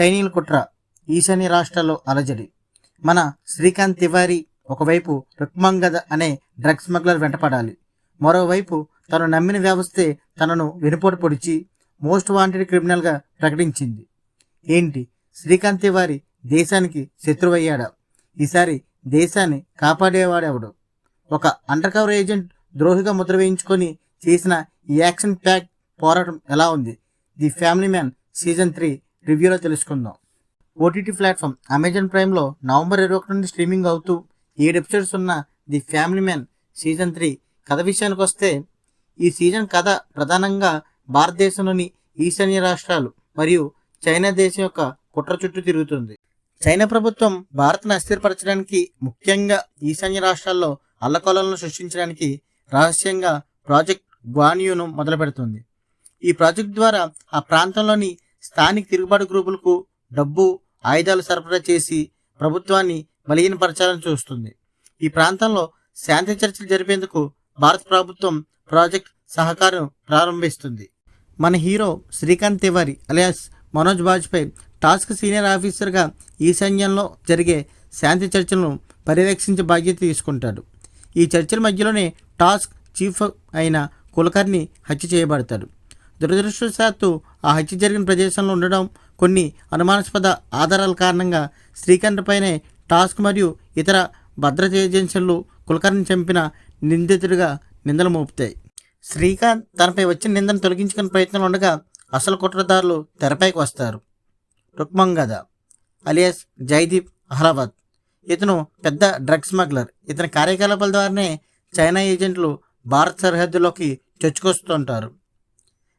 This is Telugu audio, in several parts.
చైనీయుల కుట్ర ఈశాన్య రాష్ట్రాల్లో అలజడి. మన శ్రీకాంత్ తివారీ ఒకవైపు రుక్మంగద అనే డ్రగ్ స్మగ్లర్ వెంటపడాలి. మరోవైపు తను నమ్మిన వ్యవస్థే తనను వెనుపోటు పొడిచి మోస్ట్ వాంటెడ్ క్రిమినల్గా ప్రకటించింది. ఏంటి? శ్రీకాంత్ తివారీ దేశానికి శత్రువయ్యాడా? ఈసారి దేశాన్ని కాపాడేవాడెవడు? ఒక అండర్ కవర్ ఏజెంట్ ద్రోహిగా ముద్ర వేయించుకొని చేసిన ఈ యాక్షన్ ప్యాక్ పోరాటం ఎలా ఉంది? The family man season three రివ్యూలో తెలుసుకుందాం. ఓటీటీ ప్లాట్ఫామ్ అమెజాన్ ప్రైమ్లో నవంబర్ ఇరవై ఒకటి నుండి స్ట్రీమింగ్ అవుతూ ఏడు ఎపిసోడ్స్ ఉన్న the family man season three కథ విషయానికి వస్తే ఈ సీజన్ కథ ప్రధానంగా భారతదేశంలోని ఈశాన్య రాష్ట్రాలు మరియు చైనా దేశం యొక్క కుట్ర చుట్టూ తిరుగుతుంది. చైనా ప్రభుత్వం భారత్ను అస్థిరపరచడానికి ముఖ్యంగా ఈశాన్య రాష్ట్రాల్లో అల్లకొలను సృష్టించడానికి రహస్యంగా ప్రాజెక్ట్ గ్వాన్యూను మొదలు పెడుతుంది ఈ ప్రాజెక్ట్ ద్వారా ఆ ప్రాంతంలోని స్థానిక తిరుగుబాటు గ్రూపులకు డబ్బు ఆయుధాలు సరఫరా చేసి ప్రభుత్వాన్ని బలహీనపరచాలని చూస్తుంది. ఈ ప్రాంతంలో శాంతి చర్చలు జరిపేందుకు భారత ప్రభుత్వం ప్రాజెక్ట్ సహకారం ప్రారంభిస్తుంది. మన hero Srikant Tiwari alias Manoj Bajpayee task senior ఆఫీసర్గా ఈశాన్యంలో జరిగే శాంతి చర్చలను పర్యవేక్షించే బాధ్యత తీసుకుంటాడు. ఈ చర్చల మధ్యలోనే టాస్క్ చీఫ్ అయిన కులకర్ణి హత్య చేయబడతాడు. దురదృష్టవశాత్తు ఆ హత్య జరిగిన ప్రదేశంలో ఉండడం కొన్ని అనుమానాస్పద ఆధారాల కారణంగా శ్రీకాంత్ పైనే టాస్క్ మరియు ఇతర భద్రతా ఏజెన్సీలు కులకర్ణి చంపిన నిందితుడిగా నిందలు మోపుతాయి. శ్రీకాంత్ తనపై వచ్చిన నిందను తొలగించుకునే ప్రయత్నంలో ఉండగా అసలు కుట్రదారులు తెరపైకి వస్తారు. రుక్మంగద అలియాస్ జైదీప్ అహ్లాబాద్. ఇతను పెద్ద డ్రగ్ స్మగ్లర్. ఇతని కార్యకలాపాల ద్వారానే చైనా ఏజెంట్లు భారత్ సరిహద్దులోకి చొచ్చుకొస్తుంటారు.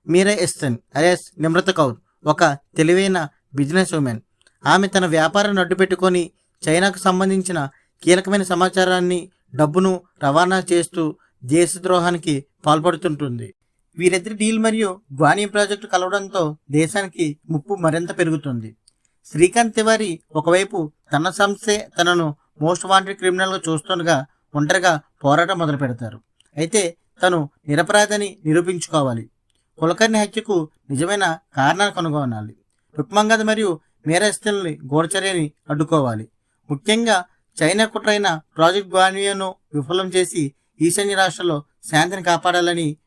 మీరా ఎస్తన్ అరేస్ నిమ్రత కౌర్ ఒక తెలివైన బిజినెస్ ఉమెన్ ఆమె తన వ్యాపారాన్ని అడ్డుపెట్టుకొని చైనాకు సంబంధించిన కీలకమైన సమాచారాన్ని డబ్బును రవాణా చేస్తూ దేశద్రోహానికి పాల్పడుతుంటుంది. వీరిద్దరి డీల్ మరియు గ్వానీ ప్రాజెక్టు కలవడంతో దేశానికి ముప్పు మరింత పెరుగుతుంది. శ్రీకాంత్ తివారి ఒకవైపు తన సంస్థే తనను మోస్ట్ వాంటెడ్ క్రిమినల్గా చూస్తుండగా ఒంటరిగా పోరాటం మొదలు పెడతారు అయితే తను నిరపరాధని నిరూపించుకోవాలి. కులకర్ణి హత్యకు నిజమైన కారణాలు కనుగొనాలి. రుక్మంగద్ మరియు మేరస్తుల్ని గోడచర్యని అడ్డుకోవాలి. ముఖ్యంగా చైనా కుట్రైన ప్రాజెక్ట్ గ్వానియాను విఫలం చేసి ఈశాన్య రాష్ట్రంలో శాంతిని కాపాడాలని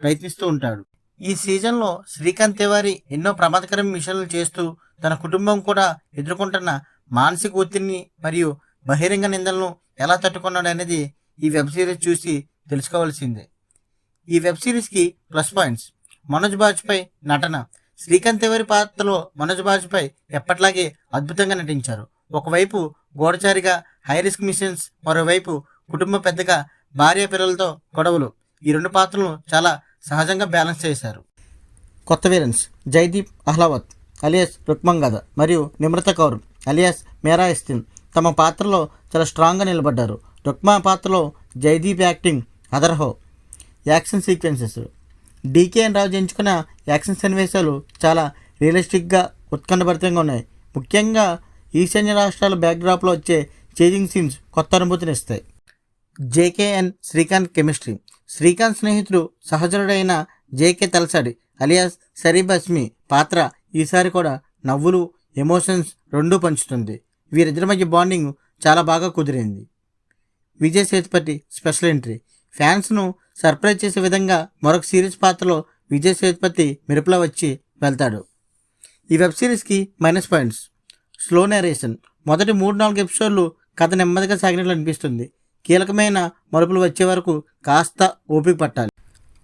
ప్రయత్నిస్తూ ఉంటాడు. ఈ సీజన్లో శ్రీకాంత్ తివారీ ఎన్నో ప్రమాదకరమైన మిషన్లు చేస్తూ తన కుటుంబం కూడా ఎదుర్కొంటున్న మానసిక ఒత్తిడిని మరియు బహిరంగ నిందలను ఎలా తట్టుకున్నాడు అనేది ఈ వెబ్ సిరీస్ చూసి తెలుసుకోవాల్సిందే. ఈ వెబ్ సిరీస్కి ప్లస్ పాయింట్స్. మనోజ్ బాజ్పేయి నటన. శ్రీకాంత్ ఎవరి పాత్రలో మనోజ్ బాజ్పేయి ఎప్పట్లాగే అద్భుతంగా నటించారు. ఒకవైపు గోడచారిగా హై రిస్క్ మిషన్స్ మరోవైపు కుటుంబ పెద్దగా భార్య పిల్లలతో గొడవలు. ఈ రెండు పాత్రలను చాలా సహజంగా బ్యాలెన్స్ చేశారు. కొత్త విలన్స్ జైదీప్ అహ్లావత్ అలియాస్ రుక్మంగద మరియు నిమ్రత కౌర్ అలియాస్ మేరా ఇస్తిన్ తమ పాత్రలో చాలా స్ట్రాంగ్గా నిలబడ్డారు. రుక్మా పాత్రలో జైదీప్ యాక్టింగ్ అదర్హో. యాక్షన్ సీక్వెన్సెస్ డీకేఎన్ రావు ఎంచుకున్న యాక్షన్ సన్నివేశాలు చాలా రియలిస్టిక్గా ఉత్కంఠభరితంగా ఉన్నాయి. ముఖ్యంగా ఈశాన్య రాష్ట్రాల బ్యాక్డ్రాప్లో వచ్చే చేజింగ్ సీన్స్ కొత్త అనుభూతినిస్తాయి J K and Srikant chemistry Srikant స్నేహితుడు సహచరుడైన జేకే తలసాడి అలియాస్ సరీబస్మి పాత్ర ఈసారి కూడా నవ్వులు ఎమోషన్స్ రెండూ పంచుతుంది. వీరిద్దరి మధ్య బాండింగ్ చాలా బాగా కుదిరింది. విజయ్ సేతుపతి స్పెషల్ ఎంట్రీ ఫ్యాన్స్ను సర్ప్రైజ్ చేసే విధంగా మరొక సిరీస్ పాత్రలో విజయ్ సేతుపతి మెరుపులా వచ్చి వెళ్తాడు. ఈ వెబ్ సిరీస్కి మైనస్ పాయింట్స్. Slow narration. మొదటి మూడు నాలుగు ఎపిసోడ్లు కథ నెమ్మదిగా సాగినట్లు అనిపిస్తుంది. కీలకమైన మలుపులు వచ్చే వరకు కాస్త ఓపిక పట్టాలి.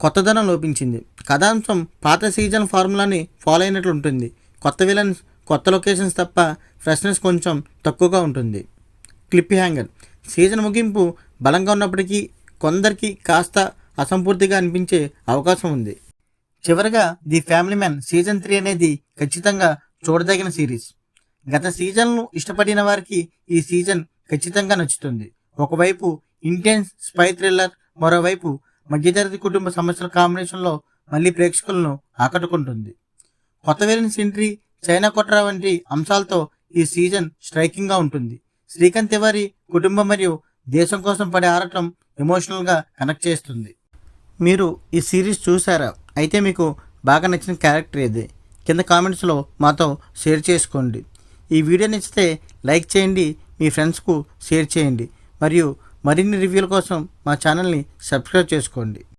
కొత్తదనం లోపించింది. కథాంశం పాత సీజన్ ఫార్ములాని ఫాలో అయినట్లు ఉంటుంది. కొత్త విలన్స్ కొత్త లొకేషన్స్ తప్ప ఫ్రెష్నెస్ కొంచెం తక్కువగా ఉంటుంది. Clip hanger. సీజన్ ముగింపు బలంగా ఉన్నప్పటికీ కొందరికి కాస్త అసంపూర్తిగా అనిపించే అవకాశం ఉంది. చివరగా the family man season three అనేది ఖచ్చితంగా చూడదగిన సిరీస్. గత సీజన్ను ఇష్టపడిన వారికి ఈ సీజన్ ఖచ్చితంగా నచ్చుతుంది. ఒకవైపు ఇంటెన్స్ స్పై థ్రిల్లర్ మరోవైపు మధ్యతరగతి కుటుంబ సమస్యల కాంబినేషన్లో మళ్ళీ ప్రేక్షకులను ఆకట్టుకుంటుంది. కొత్త విలన్స్ సెంట్రీ చైనా కొట్రా వంటి అంశాలతో ఈ సీజన్ స్ట్రైకింగ్గా ఉంటుంది. శ్రీకాంత్ తివారి కుటుంబం మరియు దేశం కోసం పడే ఆడటం ఎమోషనల్గా కనెక్ట్ చేస్తుంది. మీరు ఈ సిరీస్ చూసారా? అయితే మీకు బాగా నచ్చిన క్యారెక్టర్ ఏది? కింద కామెంట్స్లో మాతో షేర్ చేసుకోండి. ఈ వీడియో నచ్చితే లైక్ చేయండి మీ ఫ్రెండ్స్కు షేర్ చేయండి. మరియు మరిన్ని రివ్యూల కోసం మా ఛానల్ని సబ్స్క్రైబ్ చేసుకోండి.